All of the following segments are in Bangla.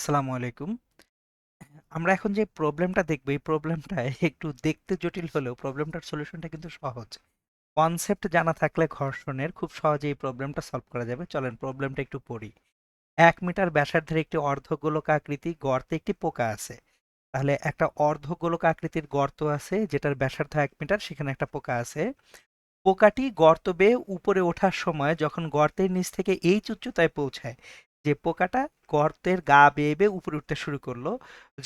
আসসালামু আলাইকুম। আমরা এখন যে প্রবলেমটা দেখব, এই প্রবলেমটা একটু দেখতে জটিল হলেও প্রবলেমটার সলিউশনটা কিন্তু সহজ। কনসেপ্ট জানা থাকলে ঘর্ষণের খুব সহজেই এই প্রবলেমটা সলভ করা যাবে। চলেন প্রবলেমটা একটু পড়ি। এক মিটার ব্যাসার্ধের একটি অর্ধগোলকাকৃতি গর্তে একটি পোকা আছে। তাহলে একটা অর্ধগোলক আকৃতির গর্ত আছে যেটার ব্যাসার্ধ এক মিটার সেখানে একটা পোকা আছে। পোকাটি গর্ত বেয়ে উপরে ওঠার সময় যখন গর্তের নিচ থেকে এইচ উচ্চতায় পৌঁছায় যে পোকাটা গর্তের গা বেয়ে বেয়ে উপরে উঠতে শুরু করল,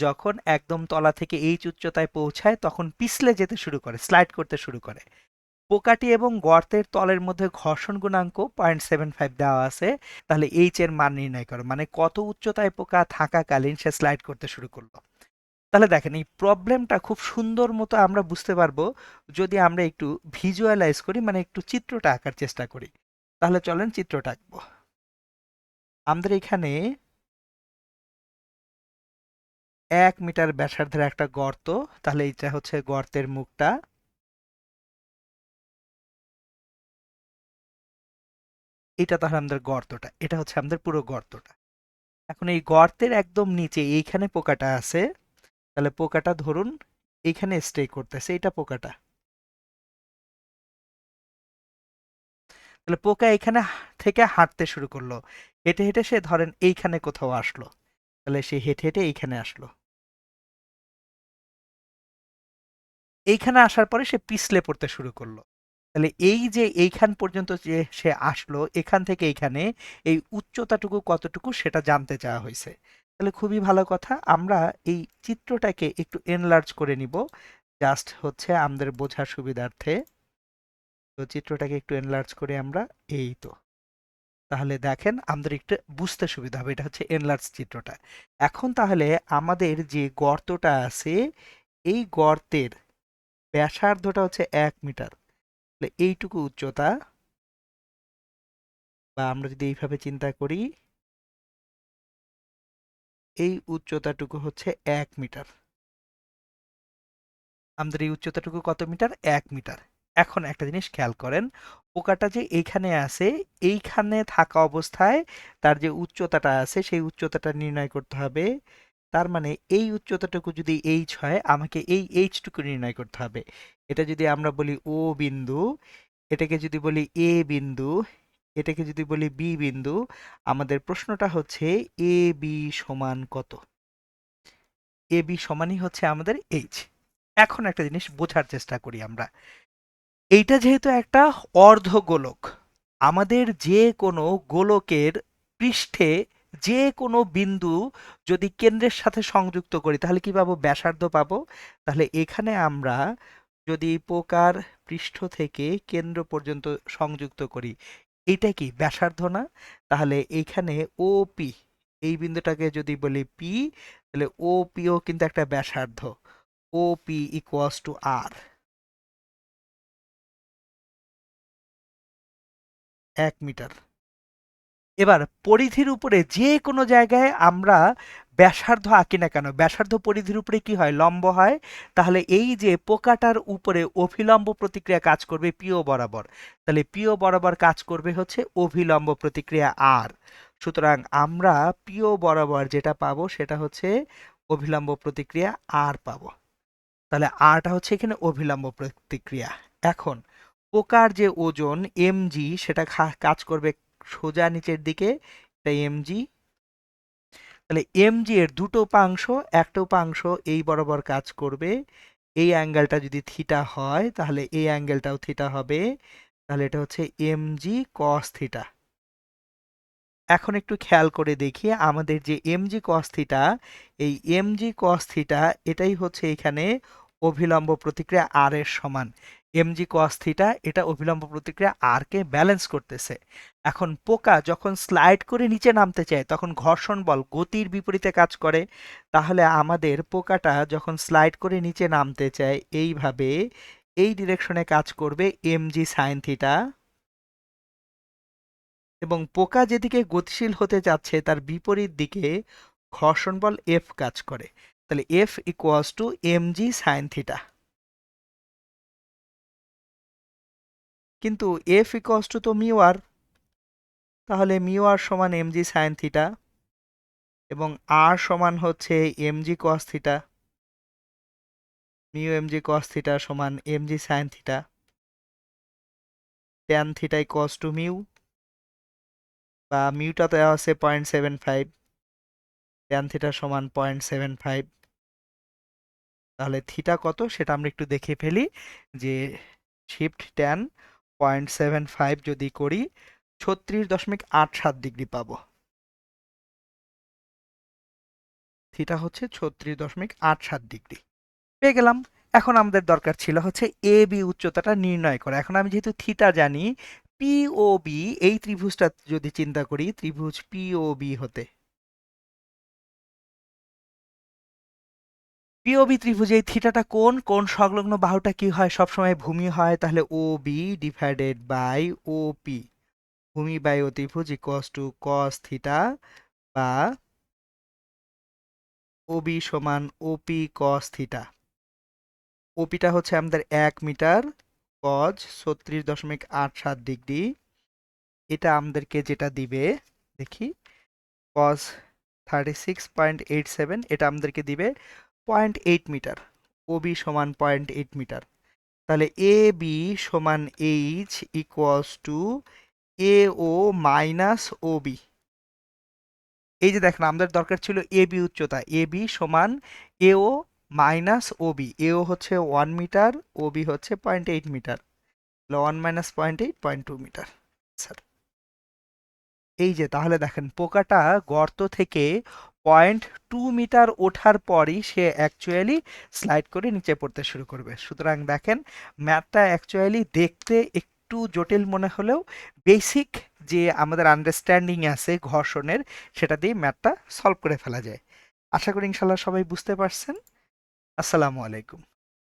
যখন একদম তলা থেকে এইচ উচ্চতায় পৌঁছায় তখন পিছলে যেতে শুরু করে, স্লাইড করতে শুরু করে। পোকাটি এবং গর্তের তলের মধ্যে ঘর্ষণ গুণাঙ্ক পয়েন্ট সেভেন ফাইভ দেওয়া আছে, তাহলে এইচ এর মান নির্ণয় করো মানে কত উচ্চতায় পোকা থাকাকালীন সে স্লাইড করতে শুরু করল। তাহলে দেখেন, এই প্রবলেমটা খুব সুন্দর মতো আমরা বুঝতে পারব যদি আমরা একটু ভিজুয়ালাইজ করি মানে একটু চিত্রটা আঁকার চেষ্টা করি। তাহলে চলেন চিত্রটা আঁকবো। আমাদের এখানে এক মিটার ব্যাসার্ধের একটা গর্ত, তাহলে এটা হচ্ছে গর্তের মুখটা। এটা তাহলে আমাদের গর্তটা, এটা হচ্ছে আমাদের পুরো গর্তটা। এখন এই গর্তের একদম নিচে এইখানে পোকাটা আছে, তাহলে পোকাটা ধরুন এইখানে স্টে করতেছে এটা পোকাটা। তাহলে পোকা এখানে থেকে হাঁটতে শুরু করল। হেঁটে হেঁটে সে ধরেন এইখানে কোথাও আসলো। তাহলে সে হেঁটে হেঁটে এইখানে আসলো। এইখানে আসার পরে সে পিছলে পড়তে শুরু করল। তাহলে এই যে এইখান পর্যন্ত যে সে আসলো, এখান থেকে এইখানে এই উচ্চতাটুকু কতটুকু সেটা জানতে চাওয়া হয়েছে। তাহলে খুবই ভালো কথা। আমরা এই চিত্রটাকে একটু এনলার্জ করে নিব। জাস্ট হচ্ছে আমাদের বোঝার সুবিধার্থে। তো চিত্রটাকে একটু এনলার্জ করে আমরা, এই তো। তাহলে দেখেন আমাদের একটু বুঝতে সুবিধা হবে, এটা হচ্ছে এনলার্জ চিত্রটা। এখন তাহলে আমাদের যে গর্তটা আছে, এই গর্তের ব্যাসার্ধটা হচ্ছে এক মিটার। তাহলে এইটুকু উচ্চতা, বা আমরা যদি এইভাবে চিন্তা করি, এই উচ্চতাটুকু হচ্ছে এক মিটার। আমাদের এই উচ্চতাটুকু কত মিটার? এক মিটার। এখন একটা জিনিস খেয়াল করেন, পোকাটা যে এইখানে আছে, এইখানে থাকা অবস্থায় তার যে উচ্চতাটা আছে, সেই উচ্চতাটা নির্ণয় করতে হবে। তার মানে এই উচ্চতাটুকু যদি এইচ হয়, আমাকে এই এইচটুকু নির্ণয় করতে হবে। এটা যদি আমরা বলি ও বিন্দু, এটাকে যদি বলি এ বিন্দু, এটাকে যদি বলি বি বিন্দু, আমাদের প্রশ্নটা হচ্ছে এ বি সমান কত? এ বি সমানই হচ্ছে আমাদের এইচ এখন একটা জিনিস বোঝার চেষ্টা করি আমরা। এইটা যেহেতু একটা অর্ধগোলক, আমাদের যে কোনো গোলকের পৃষ্ঠে যে কোনো বিন্দু যদি কেন্দ্রের সাথে সংযুক্ত করি, তাহলে কি পাবো? ব্যাসার্ধ পাবো। তাহলে এখানে আমরা যদি পোকার পৃষ্ঠ থেকে কেন্দ্র পর্যন্ত সংযুক্ত করি, এটা কি ব্যাসার্ধ না? তাহলে এইখানে ও পি এই বিন্দুটাকে যদি বলি পি তাহলে ও পিও কিন্তু একটা ব্যাসার্ধ। O P equals to R এক মিটার। এবার পরিধির উপরে যে কোনো জায়গায় আমরা ব্যাসার্ধ আঁকি না কেন, ব্যাসার্ধ পরিধির উপরে কি হয়? লম্ব হয়। তাহলে এই যে পোকাটার উপরে অভিলম্ব প্রতিক্রিয়া কাজ করবে পিও বরাবর। তাহলে পিও বরাবর কাজ করবে হচ্ছে অভিলম্ব প্রতিক্রিয়া আর সুতরাং আমরা পিও বরাবর যেটা পাবো সেটা হচ্ছে অভিলম্ব প্রতিক্রিয়া আর পাবো। তাহলে আরটা হচ্ছে এখানে অভিলম্ব প্রতিক্রিয়া। এখন পোকার যে ওজন এমজি সেটা কাজ করবে সোজা নিচের দিকে, তাই এমজি তাহলে এমজি এর দুটো উপাংশ একটা উপাংশ এই বরাবর কাজ করবে। এই অ্যাঙ্গেলটা যদি থিটা হয়, তাহলে এই অ্যাঙ্গেলটাও থিটা হবে। তাহলে এটা হচ্ছে এমজি কস থিটা। এখন একটু খেয়াল করে দেখি, আমাদের যে এমজি কস থিটা, এই এমজি কস থিটা, এটাই হচ্ছে এখানে অভিলম্ব প্রতিক্রিয়া আর এর সমান। এমজি কস থিটা এটা অভিলম্ব প্রতিক্রিয়া আর কে ব্যালেন্স করতেছে। এখন পোকা যখন স্লাইড করে নিচে নামতে চায়, তখন ঘর্ষণ বল গতির বিপরীতে কাজ করে। তাহলে আমাদের পোকাটা যখন স্লাইড করে নিচে নামতে চায়, এইভাবে এই ডিরেকশনে কাজ করবে এমজি সাইন থিটা এবং পোকা যেদিকে গতিশীল হতে যাচ্ছে, তার বিপরীত দিকে ঘর্ষণ বল এফ কাজ করে। তাহলে F equals to mg sine theta কিন্তু এফ ইকস টু তো মিউ আর তাহলে মিউ আর সমান এমজি সাইন থিটা এবং আর সমান হচ্ছে MG cos theta mu MG cos theta সমান এমজি সাইন থিটা ট্যান থিটাই কস টু মিউ বা মিউটা দেওয়া আছে point seven five tan theta সমান পয়েন্ট সেভেন ফাইভ তাহলে থিটা কত সেটা আমরা একটু দেখে ফেলি, যে shift tan point seven five যদি করি, ছত্রিশ দশমিক আট সাত ডিগ্রি পাবো। থিটা হচ্ছে ছত্রিশ দশমিক আট সাত ডিগ্রি। পেয়ে গেলাম। এখন আমাদের দরকার ছিল হচ্ছে এ বি উচ্চতাটা নির্ণয় করা। এখন আমি যেহেতু থিটা জানি পিওবি এই ত্রিভুজটা যদি চিন্তা করি, ত্রিভুজ পিওবি হতে। পিওবি ত্রিভুজে এই থিটাটা কোন কোন সংলগ্ন বাহুটা কি হয়? সবসময় ভূমি হয়, তাহলে O B divided by O P ভূমি বাই ও ত্রিভুজ ইকোয়াস টু কস থিটা বা ওবি সমান ওপি কস থিটা ওপিটা হচ্ছে আমাদের এক মিটার কজ ছত্রিশ দশমিক আট সাত ডিগ্রি। এটা আমাদেরকে যেটা দিবে, দেখি cos thirty six point eight seven এটা আমাদেরকে দিবে পয়েন্ট এইট মিটার ওবি সমান পয়েন্ট এইট মিটার। তাহলে এ বি সমান H equals to A O minus O B এই যে দেখেন, আমাদের দরকার ছিল এ বি উচ্চতা। এ বি সমান এ O minus O B AO হচ্ছে ওয়ান মিটার ও বি হচ্ছে point eight metre. One minus point eight, point two metre. Sir, এই যে, তাহলে দেখেন, পোকাটা গর্ত থেকে পয়েন্ট টু মিটার ওঠার পরই সে অ্যাকচুয়ালি স্লাইড করে নিচে পড়তে শুরু করবে। সুতরাং দেখেন ম্যাথটা অ্যাকচুয়ালি দেখতে একটু জটিল মনে হলেও বেসিক যে আমাদের আন্ডারস্ট্যান্ডিং আছে ঘর্ষণের, সেটা দিয়ে ম্যাথটা সলভ করে ফেলা যায়। আশা করি ইনশাল্লাহ সবাই বুঝতে পারছেন। আসসালামু আলাইকুম।